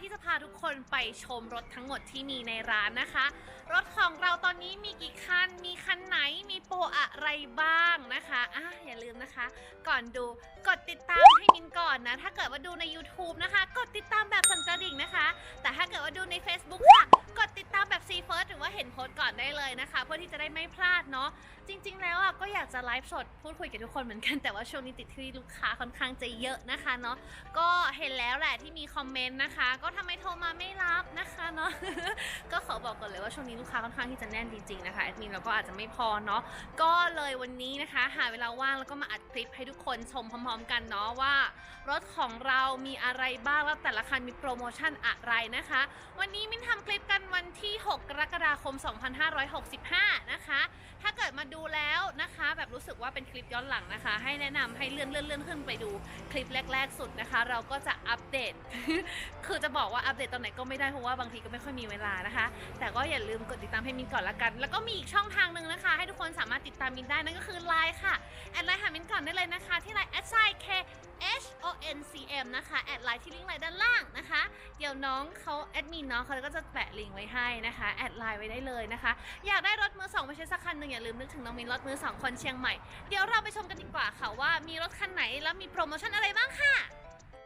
ที่จะพาทุกคนไปชมรถทั้งหมดที่มีในร้านนะคะ รถของเราตอนนี้มีกี่คัน มีคันไหน มีโปรอะไรบ้างนะคะอะอย่าลืมนะคะ ก่อนดูกดติดตามให้มินก่อนนะ ถ้าเกิดว่าดูใน YouTube นะคะ กดติดตามแบบสั่นกระดิ่งนะคะ แต่ถ้าเกิดว่าดูใน Facebook เห็นโพสต์ก่อนได้เลยนะคะ เพื่อที่จะได้ไม่พลาดเนาะจริง ๆ แล้วอะก็อยากจะไลฟ์สดพูดคุยกับทุกคนเหมือนกันแต่ว่าช่วงนี้ติดที่ลูกค้าค่อนข้างจะเยอะนะคะเนาะก็เห็นแล้วแหละที่มีคอมเมนต์นะคะ ก็ทำไมโทรมาไม่รับนะคะเนาะก็ขอบอกก่อนเลยว่าช่วงนี้ลูกค้าค่อนข้างที่จะแน่นจริงๆนะคะแอดมินเราก็อาจจะไม่พอเนาะก็เลยวันนี้นะคะ หาเวลาว่างแล้วก็มาอัดคลิปให้ทุกคนชมพร้อม ๆ กันเนาะว่ารถของเรามีอะไรบ้างแล้วแต่ละคันมีโปรโมชั่นอะไรนะคะ วันนี้มินทำคลิปกันวันที่ ม 2565 นะคะ ถ้าเกิดมาดูแล้วนะคะ แบบรู้สึกว่าเป็นคลิปย้อนหลังนะคะ ให้แนะนำให้เลื่อนเลื่อนเลื่อนขึ้นไปดูคลิปแรก ๆ สุดนะคะ เราก็จะอัปเดต คือจะบอกว่าอัปเดตตอนไหนก็ไม่ได้เพราะว่าบางทีก็ไม่ค่อยมีเวลานะคะ แต่ก็อย่าลืมกดติดตามให้มินก่อนละกัน แล้วก็มีอีกช่องทางหนึ่งนะคะ ให้ทุกคนสามารถติดตามมินได้นั่นก็คือไลน์ค่ะแอดไลน์หามินก่อนได้เลยนะคะ ที่ไลน์ s i k h o m นะคะแอดไลน์ที่ลิงก์ไลน์ด้านล่างนะคะ เดี๋ยวน้องเขาแอดมินเนาะเขาก็จะแปะลิงก์ไว้ให้นะคะแอดไลน์ไว้ได้เลยนะคะ อยากได้รถมือสองไปใช้สักคันหนึ่งอย่าลืมนึกถึงน้องมินรถมือสองคนเชียงใหม่เดี๋ยวเราไปชมกันดีกว่าค่ะว่ามีรถคันไหนแล้วมีโปรโมชั่นอะไรบ้างค่ะ